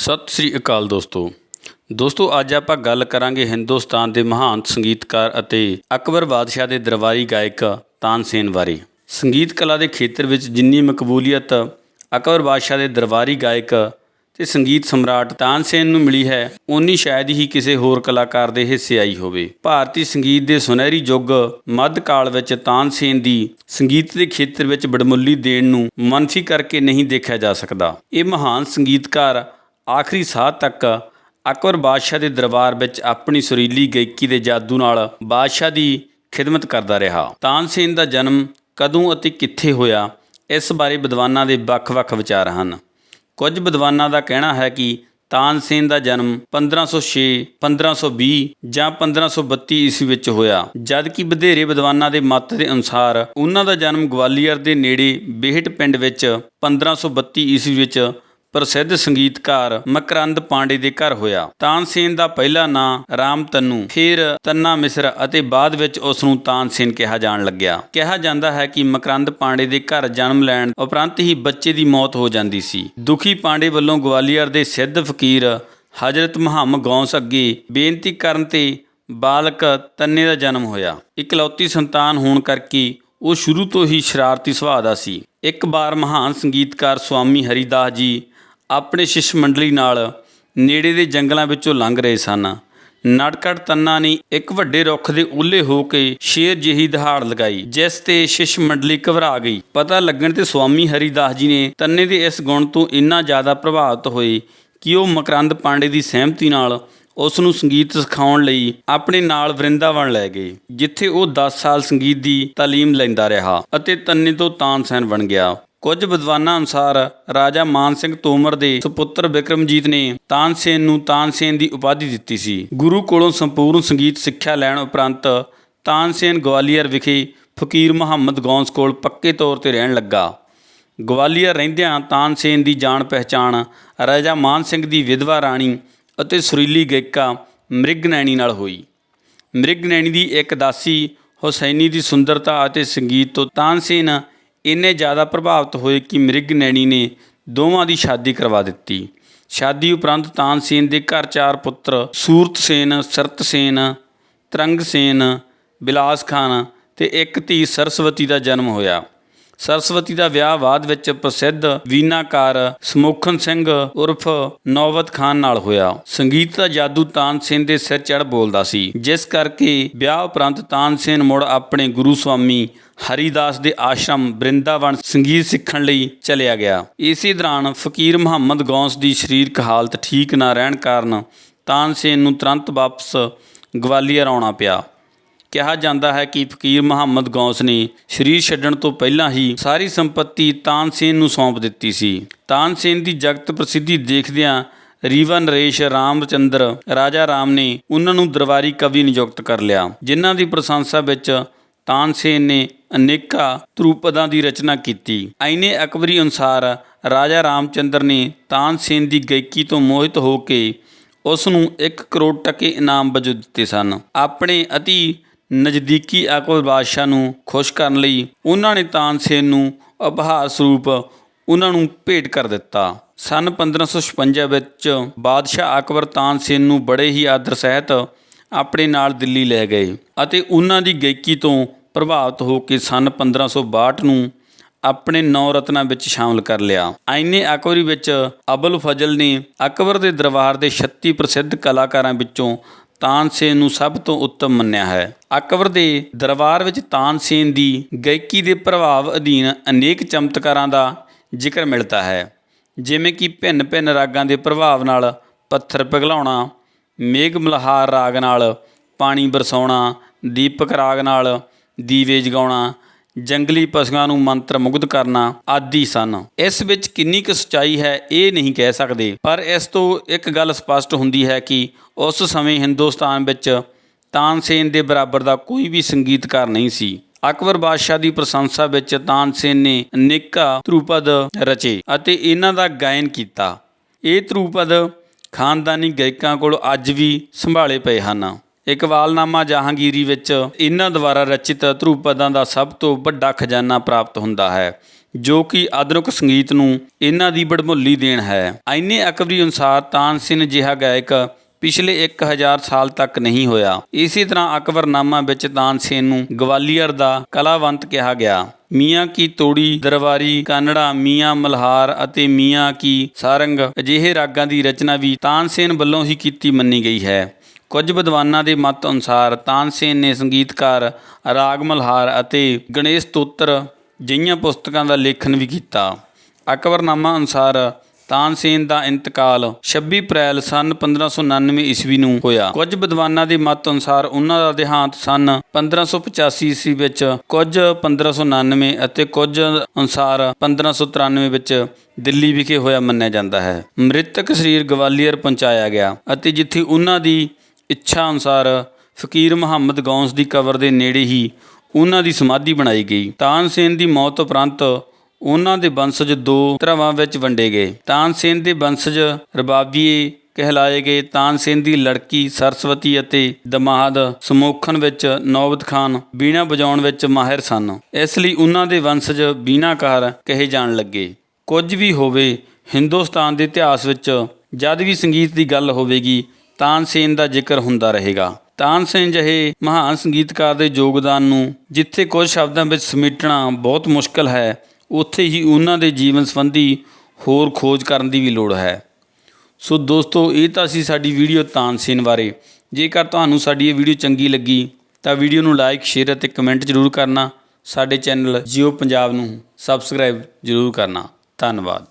ਸਤਿ ਸ੍ਰੀ ਅਕਾਲ ਦੋਸਤੋ। ਦੋਸਤੋ, ਅੱਜ ਆਪਾਂ ਗੱਲ ਕਰਾਂਗੇ ਹਿੰਦੁਸਤਾਨ ਦੇ ਮਹਾਨ ਸੰਗੀਤਕਾਰ ਅਤੇ ਅਕਬਰ ਬਾਦਸ਼ਾਹ ਦੇ ਦਰਬਾਰੀ ਗਾਇਕ ਤਾਨਸੇਨ ਬਾਰੇ। ਸੰਗੀਤ ਕਲਾ ਦੇ ਖੇਤਰ ਵਿੱਚ ਜਿੰਨੀ ਮਕਬੂਲੀਅਤ ਅਕਬਰ ਬਾਦਸ਼ਾਹ ਦੇ ਦਰਬਾਰੀ ਗਾਇਕ ਤੇ ਸੰਗੀਤ ਸਮਰਾਟ ਤਾਨਸੇਨ ਨੂੰ ਮਿਲੀ ਹੈ ਉਨੀ ਸ਼ਾਇਦ ਹੀ ਕਿਸੇ ਹੋਰ ਕਲਾਕਾਰ ਦੇ ਹਿੱਸੇ ਆਈ ਹੋਵੇ। ਭਾਰਤੀ ਸੰਗੀਤ ਦੇ ਸੁਨਹਿਰੀ ਯੁੱਗ ਮੱਧ ਕਾਲ ਵਿੱਚ ਤਾਨਸੇਨ ਦੀ ਸੰਗੀਤ ਦੇ ਖੇਤਰ ਵਿੱਚ ਬੜਮੁੱਲੀ ਦੇਣ ਨੂੰ ਮਨਫੀ ਕਰਕੇ ਨਹੀਂ ਦੇਖਿਆ ਜਾ ਸਕਦਾ। ਇਹ ਮਹਾਨ ਸੰਗੀਤਕਾਰ ਆਖਰੀ ਸਾਹ ਤੱਕ ਅਕਬਰ ਬਾਦਸ਼ਾਹ ਦੇ ਦਰਬਾਰ ਵਿੱਚ ਆਪਣੀ ਸੁਰੀਲੀ ਗਾਇਕੀ ਦੇ ਜਾਦੂ ਨਾਲ ਬਾਦਸ਼ਾਹ ਦੀ ਖਿਦਮਤ ਕਰਦਾ ਰਿਹਾ। ਤਾਨਸੇਨ ਦਾ ਜਨਮ ਕਦੋਂ ਅਤੇ ਕਿੱਥੇ ਹੋਇਆ, ਇਸ ਬਾਰੇ ਵਿਦਵਾਨਾਂ ਦੇ ਵੱਖ-ਵੱਖ ਵਿਚਾਰ ਹਨ। ਕੁਝ ਵਿਦਵਾਨਾਂ ਦਾ ਕਹਿਣਾ ਹੈ ਕਿ ਤਾਨਸੇਨ ਦਾ ਜਨਮ 1506 1520 ਜਾਂ 1532 ਈਸਵੀ ਵਿੱਚ ਹੋਇਆ, ਜਦਕਿ ਵਧੇਰੇ ਵਿਦਵਾਨਾਂ ਦੇ ਮਤ ਦੇ ਅਨੁਸਾਰ ਉਹਨਾਂ ਦਾ ਜਨਮ ਗਵਾਲੀਅਰ ਦੇ ਨੇੜੇ ਬੇਹਟ ਪਿੰਡ ਵਿੱਚ 1532 ਈਸਵੀ ਵਿੱਚ ਪ੍ਰਸਿੱਧ ਸੰਗੀਤਕਾਰ ਮਕਰੰਦ ਪਾਂਡੇ ਦੇ ਘਰ ਹੋਇਆ। ਤਾਨਸੇਨ ਦਾ ਪਹਿਲਾ ਨਾਂ ਰਾਮ ਤੰਨੂ, ਫਿਰ ਤੰਨਾ ਮਿਸਰ ਅਤੇ ਬਾਅਦ ਵਿੱਚ ਉਸ ਨੂੰ ਤਾਨਸੇਨ ਕਿਹਾ ਜਾਣ ਲੱਗਿਆ। ਕਿਹਾ ਜਾਂਦਾ ਹੈ ਕਿ ਮਕਰੰਦ ਪਾਂਡੇ ਦੇ ਘਰ ਜਨਮ ਲੈਣ ਉਪਰੰਤ ਹੀ ਬੱਚੇ ਦੀ ਮੌਤ ਹੋ ਜਾਂਦੀ ਸੀ। ਦੁਖੀ ਪਾਂਡੇ ਵੱਲੋਂ ਗਵਾਲੀਅਰ ਦੇ ਸਿੱਧ ਫਕੀਰ ਹਜ਼ਰਤ ਮੁਹੰਮਦ ਗੌਂਸ ਅੱਗੇ ਬੇਨਤੀ ਕਰਨ ਤੇ ਬਾਲਕ ਤੰਨੇ ਦਾ ਜਨਮ ਹੋਇਆ। ਇਕਲੌਤੀ ਸੰਤਾਨ ਹੋਣ ਕਰਕੇ ਉਹ ਸ਼ੁਰੂ ਤੋਂ ਹੀ ਸ਼ਰਾਰਤੀ ਸੁਭਾਅ ਦਾ ਸੀ। ਇੱਕ ਵਾਰ ਮਹਾਨ ਸੰਗੀਤਕਾਰ ਸੁਆਮੀ ਹਰੀਦਾਸ ਜੀ ਆਪਣੇ ਸ਼ਿਸ਼ ਮੰਡਲੀ ਨਾਲ ਨੇੜੇ ਦੇ ਜੰਗਲਾਂ ਵਿੱਚੋਂ ਲੰਘ ਰਹੇ ਸਨ। ਨਟਕਟ ਤੰਨਾ ਨੇ ਇੱਕ ਵੱਡੇ ਰੁੱਖ ਦੇ ਉੱਲੇ ਹੋ ਕੇ ਸ਼ੇਰ ਜਿਹੀ ਦਹਾੜ ਲਗਾਈ, ਜਿਸ ਤੇ ਸ਼ਿਸ਼ ਮੰਡਲੀ ਘਬਰਾ ਗਈ। ਪਤਾ ਲੱਗਣ ਤੇ ਸਵਾਮੀ ਹਰੀਦਾਸ ਜੀ ਨੇ ਤੰਨੇ ਦੇ ਇਸ ਗੁਣ ਤੋਂ ਇੰਨਾ ਜ਼ਿਆਦਾ ਪ੍ਰਭਾਵਿਤ ਹੋਏ ਕਿ ਉਹ ਮਕਰੰਦ ਪਾਂਡੇ ਦੀ ਸਹਿਮਤੀ ਨਾਲ ਉਸ ਨੂੰ ਸੰਗੀਤ ਸਿਖਾਉਣ ਲਈ ਆਪਣੇ ਨਾਲ ਵਰਿੰਦਾਵਨ ਲੈ ਗਏ, ਜਿੱਥੇ ਉਹ 10 ਸਾਲ ਸੰਗੀਤ ਦੀ ਤਾਲੀਮ ਲੈਂਦਾ ਰਿਹਾ ਅਤੇ ਤੰਨੇ ਤੋਂ ਤਾਨਸੈਨ ਬਣ ਗਿਆ। ਕੁਝ ਵਿਦਵਾਨਾਂ ਅਨੁਸਾਰ ਰਾਜਾ ਮਾਨ ਸਿੰਘ ਤੋਮਰ ਦੇ ਸੁਪੁੱਤਰ ਵਿਕਰਮਜੀਤ ਨੇ ਤਾਨਸੇਨ ਨੂੰ ਤਾਨਸੇਨ ਦੀ ਉਪਾਧੀ ਦਿੱਤੀ ਸੀ। ਗੁਰੂ ਕੋਲੋਂ ਸੰਪੂਰਨ ਸੰਗੀਤ ਸਿੱਖਿਆ ਲੈਣ ਉਪਰੰਤ ਤਾਨਸੇਨ ਗਵਾਲੀਅਰ ਵਿਖੇ ਫਕੀਰ ਮੁਹੰਮਦ ਗੌਂਸ ਕੋਲ ਪੱਕੇ ਤੌਰ ਤੇ ਰਹਿਣ ਲੱਗਾ। ਗਵਾਲੀਅਰ ਰਹਿੰਦਿਆਂ ਤਾਨਸੇਨ ਦੀ ਜਾਣ ਪਹਿਚਾਣ ਰਾਜਾ ਮਾਨ ਸਿੰਘ ਦੀ ਵਿਧਵਾ ਰਾਣੀ ਅਤੇ ਸੁਰੀਲੀ ਗਾਇਕਾ ਮ੍ਰਿਗਨੈਣੀ ਨਾਲ ਹੋਈ। ਮ੍ਰਿਗਨੈਣੀ ਦੀ ਇੱਕ ਦਾਸੀ ਹੁਸੈਨੀ ਦੀ ਸੁੰਦਰਤਾ ਅਤੇ ਸੰਗੀਤ ਤੋਂ ਤਾਨਸੇਨ ਇੰਨੇ ਜ਼ਿਆਦਾ ਪ੍ਰਭਾਵਿਤ ਹੋਏ ਕਿ ਮ੍ਰਿਗਨੈਣੀ ਨੇ ਦੋਵਾਂ ਦੀ ਸ਼ਾਦੀ ਕਰਵਾ ਦਿੱਤੀ। ਸ਼ਾਦੀ ਉਪਰੰਤ ਤਾਨਸੇਨ ਦੇ ਘਰ ਚਾਰ ਪੁੱਤਰ ਸੂਰਤਸੇਨ ਸਰਤਸੇਨ ਤਰੰਗਸੇਨ ਬਿਲਾਸ ਖਾਨ ਤੇ ਇੱਕ ਧੀ ਸਰਸਵਤੀ ਦਾ ਜਨਮ ਹੋਇਆ। ਸਰਸਵਤੀ ਦਾ ਵਿਆਹ ਬਾਅਦ ਵਿੱਚ ਪ੍ਰਸਿੱਧ ਵੀਨਾਕਾਰ ਸਮੋਖਨ ਸਿੰਘ ਉਰਫ ਨੌਵਤ ਖਾਨ ਨਾਲ ਹੋਇਆ। ਸੰਗੀਤ ਦਾ ਜਾਦੂ ਤਾਨਸੇਨ ਦੇ ਸਿਰ ਚੜ ਬੋਲਦਾ ਸੀ। ਜਿਸ ਕਰਕੇ ਵਿਆਹ ਉਪਰੰਤ ਤਾਨਸੇਨ ਮੁੜ ਆਪਣੇ ਗੁਰੂ ਸਵਾਮੀ ਹਰੀਦਾਸ ਦੇ ਆਸ਼ਰਮ ਬ੍ਰਿੰਦਾਵਨ ਸੰਗੀਤ ਸਿੱਖਣ ਲਈ ਚਲਿਆ ਗਿਆ। ਇਸੇ ਦੌਰਾਨ ਫਕੀਰ ਮੁਹੰਮਦ ਗੌਂਸ ਦੀ ਸਰੀਰਕ ਹਾਲਤ ਠੀਕ ਨਾ ਰਹਿਣ ਕਾਰਨ ਤਾਨਸੇਨ ਨੂੰ ਤੁਰੰਤ ਵਾਪਸ ਗਵਾਲੀਅਰ ਆਉਣਾ ਪਿਆ। ਕਿਹਾ ਜਾਂਦਾ ਹੈ ਕਿ ਫਕੀਰ ਮੁਹੰਮਦ ਗੌਸ ਨੇ ਸ਼ਰੀਰ ਛੱਡਣ ਤੋਂ ਪਹਿਲਾਂ ਹੀ ਸਾਰੀ ਸੰਪਤੀ ਤਾਨਸੇਨ ਨੂੰ ਸੌਂਪ ਦਿੱਤੀ ਸੀ। ਤਾਨਸੇਨ ਦੀ ਜਗਤ ਪ੍ਰਸਿੱਧੀ ਦੇਖਦਿਆਂ ਰੀਵਾ ਨਰੇਸ਼ ਰਾਮਚੰਦਰ, ਰਾਜਾ ਰਾਮ ਨੇ ਉਹਨਾਂ ਨੂੰ ਦਰਬਾਰੀ ਕਵੀ ਨਿਯੁਕਤ ਕਰ ਲਿਆ, ਜਿਨ੍ਹਾਂ ਦੀ ਪ੍ਰਸ਼ੰਸਾ ਵਿੱਚ ਤਾਨਸੇਨ ਨੇ ਅਨੇਕਾਂ ਧਰੂਪਦਾਂ ਦੀ ਰਚਨਾ ਕੀਤੀ। ਐਨੇ ਅਕਬਰੀ ਅਨੁਸਾਰ ਰਾਜਾ ਰਾਮਚੰਦਰ ਨੇ ਤਾਨਸੇਨ ਦੀ ਗਾਇਕੀ ਤੋਂ ਮੋਹਿਤ ਹੋ ਕੇ ਉਸ ਨੂੰ 1 ਕਰੋੜ ਟਕੇ ਇਨਾਮ ਵਜੋਂ ਦਿੱਤੇ ਸਨ। ਆਪਣੇ ਅਤੀ ਨਜ਼ਦੀਕੀ ਅਕਬਰ ਬਾਦਸ਼ਾਹ ਨੂੰ ਖੁਸ਼ ਕਰਨ ਲਈ ਉਹਨਾਂ ਨੇ ਤਾਨਸੇਨ ਨੂੰ ਉਪਹਾਰ ਸਰੂਪ ਉਹਨਾਂ ਨੂੰ ਭੇਟ ਕਰ ਦਿੱਤਾ। ਸਨ 1556 ਵਿੱਚ ਬਾਦਸ਼ਾਹ ਅਕਬਰ ਤਾਨਸੇਨ ਨੂੰ ਬੜੇ ਹੀ ਆਦਰ ਸਹਿਤ ਆਪਣੇ ਨਾਲ ਦਿੱਲੀ ਲੈ ਗਏ ਅਤੇ ਉਹਨਾਂ ਦੀ ਗਾਇਕੀ ਤੋਂ ਪ੍ਰਭਾਵਿਤ ਹੋ ਕੇ ਸਨ 1562 ਨੂੰ ਆਪਣੇ ਨੌ ਰਤਨਾਂ ਵਿੱਚ ਸ਼ਾਮਲ ਕਰ ਲਿਆ। ਐਨੇ ਅਕਬਰੀ ਵਿੱਚ ਅਬੁਲ ਫਜ਼ਲ ਨੇ ਅਕਬਰ ਦੇ ਦਰਬਾਰ ਦੇ 36 ਪ੍ਰਸਿੱਧ ਕਲਾਕਾਰਾਂ ਵਿੱਚੋਂ ਤਾਨਸੇਨ ਨੂੰ ਸਭ ਤੋਂ ਉੱਤਮ ਮੰਨਿਆ ਹੈ। ਅਕਬਰ ਦੇ ਦਰਬਾਰ ਵਿੱਚ ਤਾਨਸੇਨ ਦੀ ਗਾਇਕੀ ਦੇ ਪ੍ਰਭਾਵ ਅਧੀਨ ਅਨੇਕ ਚਮਤਕਾਰਾਂ ਦਾ ਜ਼ਿਕਰ ਮਿਲਦਾ ਹੈ। ਜਿਵੇਂ ਕਿ ਭਿੰਨ-ਭਿੰਨ ਰਾਗਾਂ ਦੇ ਪ੍ਰਭਾਵ ਨਾਲ ਪੱਥਰ ਪਿਘਲਾਉਣਾ, ਮੇਘ ਮਲਹਾਰ ਰਾਗ ਨਾਲ ਪਾਣੀ ਬਰਸਾਉਣਾ, ਦੀਪਕ ਰਾਗ ਨਾਲ ਦੀਵੇ ਜਗਾਉਣਾ ਜੰਗਲੀ ਪਸ਼ੂਆਂ ਨੂੰ ਮੰਤਰ ਮੁਗਧ ਕਰਨਾ ਆਦਿ ਸਨ। ਇਸ ਵਿੱਚ ਕਿੰਨੀ ਕੁ ਸਚਾਈ ਹੈ ਇਹ ਨਹੀਂ ਕਹਿ ਸਕਦੇ, ਪਰ ਇਸ ਤੋਂ ਇੱਕ ਗੱਲ ਸਪਸ਼ਟ ਹੁੰਦੀ ਹੈ ਕਿ ਉਸ ਸਮੇਂ ਹਿੰਦੁਸਤਾਨ ਵਿੱਚ ਤਾਨਸੇਨ ਦੇ ਬਰਾਬਰ ਦਾ ਕੋਈ ਵੀ ਸੰਗੀਤਕਾਰ ਨਹੀਂ ਸੀ। ਅਕਬਰ ਬਾਦਸ਼ਾਹ ਦੀ ਪ੍ਰਸ਼ੰਸਾ ਵਿੱਚ ਤਾਨਸੇਨ ਨੇ ਅਨੇਕਾਂ ਧਰੂਪਦ ਰਚੇ ਅਤੇ ਇਹਨਾਂ ਦਾ ਗਾਇਨ ਕੀਤਾ। ਇਹ ਧਰੂਪਦ ਖਾਨਦਾਨੀ ਗਾਇਕਾਂ ਕੋਲ ਅੱਜ ਵੀ ਸੰਭਾਲੇ ਪਏ ਹਨ। ਇਕਬਾਲਨਾਮਾ ਜਹਾਂਗੀਰੀ ਵਿੱਚ ਇਹਨਾਂ ਦੁਆਰਾ ਰਚਿਤ ਧਰੂਪਦਾਂ ਦਾ ਸਭ ਤੋਂ ਵੱਡਾ ਖਜ਼ਾਨਾ ਪ੍ਰਾਪਤ ਹੁੰਦਾ ਹੈ, ਜੋ ਕਿ ਆਧੁਨਿਕ ਸੰਗੀਤ ਨੂੰ ਇਹਨਾਂ ਦੀ ਬੜਮੁੱਲੀ ਦੇਣ ਹੈ। ਐਨੇ ਅਕਬਰੀ ਅਨੁਸਾਰ ਤਾਨਸੇਨ ਜਿਹਾ ਗਾਇਕ ਪਿਛਲੇ 1000 ਸਾਲ ਤੱਕ ਨਹੀਂ ਹੋਇਆ। ਇਸੇ ਤਰ੍ਹਾਂ ਅਕਬਰਨਾਮਾ ਵਿੱਚ ਤਾਨਸੇਨ ਨੂੰ ਗਵਾਲੀਅਰ ਦਾ ਕਲਾਵੰਤ ਕਿਹਾ ਗਿਆ। ਮੀਆਂ ਕੀ ਤੋੜੀ ਦਰਬਾਰੀ ਕਾਨੜਾ, ਮੀਆਂ ਮਲਹਾਰ ਅਤੇ ਮੀਆਂ ਕੀ ਸਾਰੰਗ ਅਜਿਹੇ ਰਾਗਾਂ ਦੀ ਰਚਨਾ ਵੀ ਤਾਨਸੇਨ ਵੱਲੋਂ ਹੀ ਕੀਤੀ ਮੰਨੀ ਗਈ ਹੈ। ਕੁਝ ਵਿਦਵਾਨਾਂ ਦੇ ਮਤ ਅਨੁਸਾਰ ਤਾਨਸੇਨ ਨੇ ਸੰਗੀਤਕਾਰ ਰਾਗ ਮਲਹਾਰ ਅਤੇ ਗਣੇਸ਼ ਤੋਤਰ ਜਿਹੀਆਂ ਪੁਸਤਕਾਂ ਦਾ ਲੇਖਨ ਵੀ ਕੀਤਾ। ਅਕਬਰਨਾਮਾ ਅਨੁਸਾਰ ਤਾਨਸੇਨ ਦਾ ਇੰਤਕਾਲ 26 ਅਪ੍ਰੈਲ ਸਨ 1599 ਈਸਵੀ ਨੂੰ ਹੋਇਆ। ਕੁਝ ਵਿਦਵਾਨਾਂ ਦੇ ਮਤ ਅਨੁਸਾਰ ਉਹਨਾਂ ਦਾ ਦੇਹਾਂਤ ਸਨ 1585 ਈਸਵੀ ਵਿੱਚ ਕੁਝ 1599 ਅਤੇ ਕੁਝ ਅਨੁਸਾਰ 1593 ਵਿੱਚ ਦਿੱਲੀ ਵਿਖੇ ਹੋਇਆ ਮੰਨਿਆ ਜਾਂਦਾ ਹੈ। ਮ੍ਰਿਤਕ ਸਰੀਰ ਗਵਾਲੀਅਰ ਪਹੁੰਚਾਇਆ ਗਿਆ ਅਤੇ ਜਿੱਥੇ ਉਹਨਾਂ ਦੀ ਇੱਛਾ ਅਨੁਸਾਰ ਫਕੀਰ ਮੁਹੰਮਦ ਗੌਂਸ ਦੀ ਕਬਰ ਦੇ ਨੇੜੇ ਹੀ ਉਹਨਾਂ ਦੀ ਸਮਾਧੀ ਬਣਾਈ ਗਈ। ਤਾਨਸੇਨ ਦੀ ਮੌਤ ਉਪਰੰਤ ਉਹਨਾਂ ਦੇ ਵੰਸ਼ਜ ਦੋ ਧਰਵਾਂ ਵਿੱਚ ਵੰਡੇ ਗਏ। ਤਾਨਸੇਨ ਦੇ ਵੰਸ਼ਜ ਰਬਾਬੀਏ ਕਹਿਲਾਏ ਗਏ। ਤਾਨਸੇਨ ਦੀ ਲੜਕੀ ਸਰਸਵਤੀ ਅਤੇ ਦਮਾਦ ਸਮੋਖਨ ਵਿੱਚ ਨੌਬਤ ਖਾਨ ਬੀਣਾ ਵਜਾਉਣ ਵਿੱਚ ਮਾਹਿਰ ਸਨ। ਇਸ ਲਈ ਉਹਨਾਂ ਦੇ ਵੰਸ਼ਜ ਬੀਣਾਕਾਰ ਕਹੇ ਜਾਣ ਲੱਗੇ। ਕੁਝ ਵੀ ਹੋਵੇ, ਹਿੰਦੁਸਤਾਨ ਦੇ ਇਤਿਹਾਸ ਵਿੱਚ ਜਦ ਵੀ ਸੰਗੀਤ ਦੀ ਗੱਲ ਹੋਵੇਗੀ ਤਾਨਸੇਨ ਦਾ ਜ਼ਿਕਰ ਹੁੰਦਾ ਰਹੇਗਾ। ਤਾਨਸੇਨ ਜਿਹੇ ਮਹਾਨ ਸੰਗੀਤਕਾਰ ਦੇ ਯੋਗਦਾਨ ਨੂੰ ਜਿੱਥੇ ਕੁਝ ਸ਼ਬਦਾਂ ਵਿੱਚ ਸਮੇਟਣਾ ਬਹੁਤ ਮੁਸ਼ਕਲ ਹੈ, ਉੱਥੇ ਹੀ ਉਹਨਾਂ ਦੇ ਜੀਵਨ ਸੰਬੰਧੀ ਹੋਰ ਖੋਜ ਕਰਨ ਦੀ ਵੀ ਲੋੜ ਹੈ। ਸੋ ਦੋਸਤੋ, ਇਹ ਤਾਂ ਸੀ ਸਾਡੀ ਵੀਡੀਓ ਤਾਨਸੇਨ ਬਾਰੇ। ਜੇਕਰ ਤੁਹਾਨੂੰ ਸਾਡੀ ਇਹ ਵੀਡੀਓ ਚੰਗੀ ਲੱਗੀ, ਤਾਂ ਵੀਡੀਓ ਨੂੰ ਲਾਈਕ, ਸ਼ੇਅਰ ਅਤੇ ਕਮੈਂਟ ਜ਼ਰੂਰ ਕਰਨਾ। ਸਾਡੇ ਚੈਨਲ ਜੀਓ ਪੰਜਾਬ ਨੂੰ ਸਬਸਕ੍ਰਾਈਬ ਜ਼ਰੂਰ ਕਰਨਾ। ਧੰਨਵਾਦ।